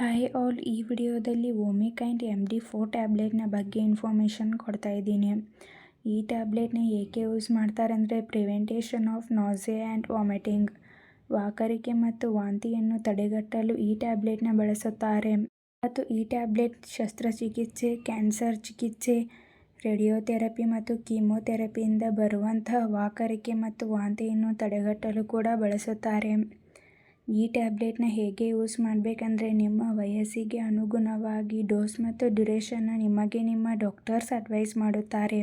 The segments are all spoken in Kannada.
ಹಾಯ್ ಆಲ್ ಈ ವಿಡಿಯೋದಲ್ಲಿ ಓಮಿಕೈಂಡ್ ಎಂ ಡಿ ಫೋರ್ ಟ್ಯಾಬ್ಲೆಟ್ನ ಬಗ್ಗೆ ಇನ್ಫಾರ್ಮೇಷನ್ ಕೊಡ್ತಾ ಇದ್ದೀನಿ. ಈ ಟ್ಯಾಬ್ಲೆಟ್ನ ಏಕೆ ಯೂಸ್ ಮಾಡ್ತಾರೆ ಅಂದರೆ prevention of nausea and vomiting. ವಾಕರಿಕೆ ಮತ್ತು ವಾಂತಿಯನ್ನು ತಡೆಗಟ್ಟಲು ಈ ಟ್ಯಾಬ್ಲೆಟ್ನ ಬಳಸುತ್ತಾರೆ. ಮತ್ತು ಈ ಟ್ಯಾಬ್ಲೆಟ್ ಶಸ್ತ್ರಚಿಕಿತ್ಸೆ, ಕ್ಯಾನ್ಸರ್ ಚಿಕಿತ್ಸೆ, ರೇಡಿಯೋಥೆರಪಿ ಮತ್ತು ಕೀಮೋಥೆರಪಿಯಿಂದ ಬರುವಂತಹ ವಾಕರಿಕೆ ಮತ್ತು ವಾಂತಿಯನ್ನು ತಡೆಗಟ್ಟಲು ಕೂಡ ಬಳಸುತ್ತಾರೆ. ಈ ಟ್ಯಾಬ್ಲೆಟ್ನ ಹೇಗೆ ಯೂಸ್ ಮಾಡಬೇಕಂದ್ರೆ ನಿಮ್ಮ ವಯಸ್ಸಿಗೆ ಅನುಗುಣವಾಗಿ ಡೋಸ್ ಮತ್ತು ಡ್ಯುರೇಷನ್ನ ನಿಮಗೆ ನಿಮ್ಮ ಡಾಕ್ಟರ್ಸ್ ಅಡ್ವೈಸ್ ಮಾಡುತ್ತಾರೆ.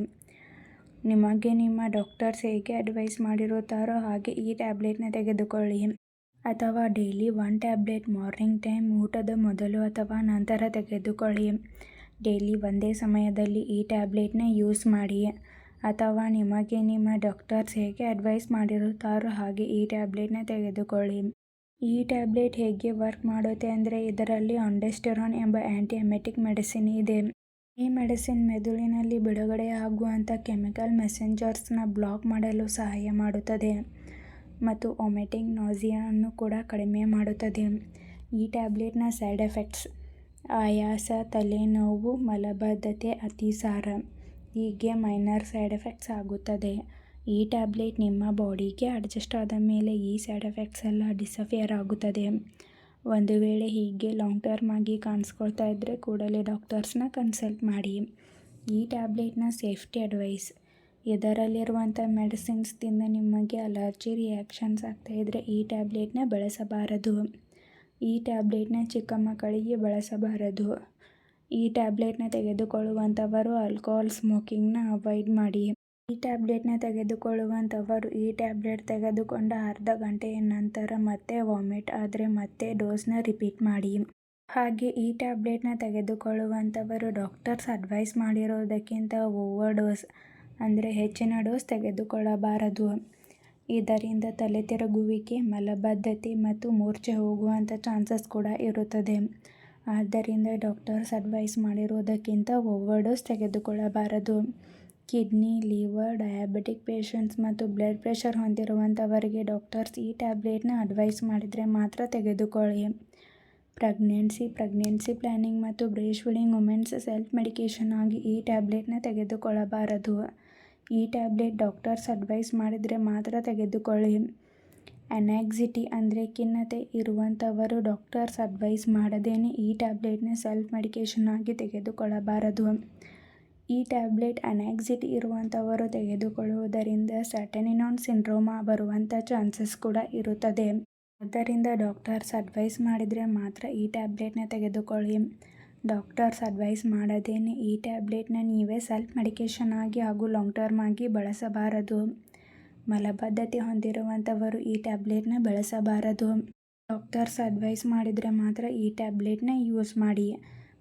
ನಿಮಗೆ ನಿಮ್ಮ ಡಾಕ್ಟರ್ಸ್ ಹೇಗೆ ಅಡ್ವೈಸ್ ಮಾಡಿರುತ್ತಾರೋ ಹಾಗೆ ಈ ಟ್ಯಾಬ್ಲೆಟ್ನ ತೆಗೆದುಕೊಳ್ಳಿ. ಅಥವಾ daily one tablet morning time ಊಟದ ಮೊದಲು ಅಥವಾ ನಂತರ ತೆಗೆದುಕೊಳ್ಳಿ. ಡೈಲಿ ಒಂದೇ ಸಮಯದಲ್ಲಿ ಈ ಟ್ಯಾಬ್ಲೆಟ್ನ ಯೂಸ್ ಮಾಡಿ. ಅಥವಾ ನಿಮಗೆ ನಿಮ್ಮ ಡಾಕ್ಟರ್ಸ್ ಹೇಗೆ ಅಡ್ವೈಸ್ ಮಾಡಿರುತ್ತಾರೋ ಹಾಗೆ ಈ ಟ್ಯಾಬ್ಲೆಟ್ನ ತೆಗೆದುಕೊಳ್ಳಿ. ಈ ಟ್ಯಾಬ್ಲೆಟ್ ಹೇಗೆ ವರ್ಕ್ ಮಾಡುತ್ತೆ ಅಂದರೆ ಇದರಲ್ಲಿ ಅಂಡೆಸ್ಟೆರಾನ್ ಎಂಬ ಆ್ಯಂಟಿ ಎಮೆಟಿಕ್ ಮೆಡಿಸಿನ್ ಇದೆ. ಈ ಮೆಡಿಸಿನ್ ಮೆದುಳಿನಲ್ಲಿ ಬಿಡುಗಡೆಯಾಗುವಂಥ ಕೆಮಿಕಲ್ ಮೆಸೆಂಜರ್ಸ್ನ ಬ್ಲಾಕ್ ಮಾಡಲು ಸಹಾಯ ಮಾಡುತ್ತದೆ ಮತ್ತು ಒಮೆಟಿಂಗ್ ನಾಸಿಯನ್ನು ಕೂಡ ಕಡಿಮೆ ಮಾಡುತ್ತದೆ. ಈ ಟ್ಯಾಬ್ಲೆಟ್ನ ಸೈಡ್ ಎಫೆಕ್ಟ್ಸ್ ಆಯಾಸ, ತಲೆನೋವು, ಮಲಬದ್ಧತೆ, ಅತಿಸಾರ ಹೀಗೆ ಮೈನರ್ ಸೈಡ್ ಎಫೆಕ್ಟ್ಸ್ ಆಗುತ್ತದೆ. ಈ ಟ್ಯಾಬ್ಲೆಟ್ ನಿಮ್ಮ ಬಾಡಿಗೆ ಅಡ್ಜಸ್ಟ್ ಆದ ಮೇಲೆ ಈ ಸೈಡ್ ಎಫೆಕ್ಟ್ಸ್ ಎಲ್ಲ ಡಿಸಫಿಯರ್ ಆಗುತ್ತದೆ. ಒಂದು ವೇಳೆ ಹೀಗೆ ಲಾಂಗ್ ಟರ್ಮ್ ಆಗಿ ಕಾಣಿಸ್ಕೊಳ್ತಾ ಇದ್ದರೆ ಕೂಡಲೇ ಡಾಕ್ಟರ್ಸ್ನ ಕನ್ಸಲ್ಟ್ ಮಾಡಿ. ಈ ಟ್ಯಾಬ್ಲೆಟ್ನ ಸೇಫ್ಟಿ ಅಡ್ವೈಸ್ ಇದರಲ್ಲಿರುವಂಥ ಮೆಡಿಸಿನ್ಸ್ದಿಂದ ನಿಮಗೆ ಅಲರ್ಜಿ ರಿಯಾಕ್ಷನ್ಸ್ ಆಗ್ತಾಯಿದ್ರೆ ಈ ಟ್ಯಾಬ್ಲೆಟ್ನ ಬಳಸಬಾರದು. ಈ ಟ್ಯಾಬ್ಲೆಟ್ನ ಚಿಕ್ಕ ಮಕ್ಕಳಿಗೆ ಬಳಸಬಾರದು. ಈ ಟ್ಯಾಬ್ಲೆಟ್ನ ತೆಗೆದುಕೊಳ್ಳುವಂಥವರು ಆಲ್ಕೋಹಾಲ್ ಸ್ಮೋಕಿಂಗ್ನ ಅವಾಯ್ಡ್ ಮಾಡಿ. ಈ ಟ್ಯಾಬ್ಲೆಟ್ನ ತೆಗೆದುಕೊಳ್ಳುವಂಥವರು ಈ ಟ್ಯಾಬ್ಲೆಟ್ ತೆಗೆದುಕೊಂಡ ಅರ್ಧ ಗಂಟೆಯ ನಂತರ ಮತ್ತೆ ವಾಮಿಟ್ ಆದರೆ ಮತ್ತೆ ಡೋಸ್ನ ರಿಪೀಟ್ ಮಾಡಿ. ಹಾಗೆ ಈ ಟ್ಯಾಬ್ಲೆಟ್ನ ತೆಗೆದುಕೊಳ್ಳುವಂಥವರು ಡಾಕ್ಟರ್ಸ್ ಅಡ್ವೈಸ್ ಮಾಡಿರೋದಕ್ಕಿಂತ ಓವರ್ ಡೋಸ್, ಅಂದರೆ ಹೆಚ್ಚಿನ ಡೋಸ್ ತೆಗೆದುಕೊಳ್ಳಬಾರದು. ಇದರಿಂದ ತಲೆ ತಿರುಗುವಿಕೆ, ಮಲಬದ್ಧತೆ ಮತ್ತು ಮೂರ್ಛೆ ಹೋಗುವಂಥ ಚಾನ್ಸಸ್ ಕೂಡ ಇರುತ್ತದೆ. ಆದ್ದರಿಂದ ಡಾಕ್ಟರ್ಸ್ ಅಡ್ವೈಸ್ ಮಾಡಿರೋದಕ್ಕಿಂತ ಓವರ್ ಡೋಸ್ ತೆಗೆದುಕೊಳ್ಳಬಾರದು. ಕಿಡ್ನಿ, ಲಿವರ್, ಡಯಾಬಿಟಿಕ್ ಪೇಷಂಟ್ಸ್ ಮತ್ತು ಬ್ಲಡ್ ಪ್ರೆಷರ್ ಹೊಂದಿರುವಂಥವರಿಗೆ ಡಾಕ್ಟರ್ಸ್ ಈ ಟ್ಯಾಬ್ಲೆಟ್ನ ಅಡ್ವೈಸ್ ಮಾಡಿದರೆ ಮಾತ್ರ ತೆಗೆದುಕೊಳ್ಳಿ. ಪ್ರೆಗ್ನೆನ್ಸಿ ಪ್ರೆಗ್ನೆನ್ಸಿ ಪ್ಲ್ಯಾನಿಂಗ್ ಮತ್ತು breast feeding women's self medication ಆಗಿ ಈ ಟ್ಯಾಬ್ಲೆಟ್ನ ತೆಗೆದುಕೊಳ್ಳಬಾರದು. ಈ ಟ್ಯಾಬ್ಲೆಟ್ ಡಾಕ್ಟರ್ಸ್ ಅಡ್ವೈಸ್ ಮಾಡಿದರೆ ಮಾತ್ರ ತೆಗೆದುಕೊಳ್ಳಿ. ಅನ್ಯಾಕ್ಸಿಟಿ ಅಂದರೆ ಖಿನ್ನತೆ ಇರುವಂಥವರು ಡಾಕ್ಟರ್ಸ್ ಅಡ್ವೈಸ್ ಮಾಡದೇನೆ ಈ ಟ್ಯಾಬ್ಲೆಟ್ನ ಸೆಲ್ಫ್ ಮೆಡಿಕೇಷನ್ ಆಗಿ ತೆಗೆದುಕೊಳ್ಳಬಾರದು. ಈ ಟ್ಯಾಬ್ಲೆಟ್ ಅನ್ಯಾಕ್ಸಿಟಿ ಇರುವಂಥವರು ತೆಗೆದುಕೊಳ್ಳುವುದರಿಂದ ಸ್ಯಾಟನಿನಾನ್ ಸಿಂಡ್ರೋಮಾ ಬರುವಂಥ ಚಾನ್ಸಸ್ ಕೂಡ ಇರುತ್ತದೆ. ಆದ್ದರಿಂದ ಡಾಕ್ಟರ್ಸ್ ಅಡ್ವೈಸ್ ಮಾಡಿದರೆ ಮಾತ್ರ ಈ ಟ್ಯಾಬ್ಲೆಟ್ನ ತೆಗೆದುಕೊಳ್ಳಿ. ಡಾಕ್ಟರ್ಸ್ ಅಡ್ವೈಸ್ ಮಾಡದೇನೆ ಈ ಟ್ಯಾಬ್ಲೆಟ್ನ ನೀವೇ ಸೆಲ್ಫ್ ಮೆಡಿಕೇಷನ್ ಆಗಿ ಹಾಗೂ ಲಾಂಗ್ ಟರ್ಮ್ ಆಗಿ ಬಳಸಬಾರದು. ಮಲಬದ್ಧತೆ ಹೊಂದಿರುವಂಥವರು ಈ ಟ್ಯಾಬ್ಲೆಟ್ನ ಬಳಸಬಾರದು. ಡಾಕ್ಟರ್ಸ್ ಅಡ್ವೈಸ್ ಮಾಡಿದರೆ ಮಾತ್ರ ಈ ಟ್ಯಾಬ್ಲೆಟ್ನ ಯೂಸ್ ಮಾಡಿ.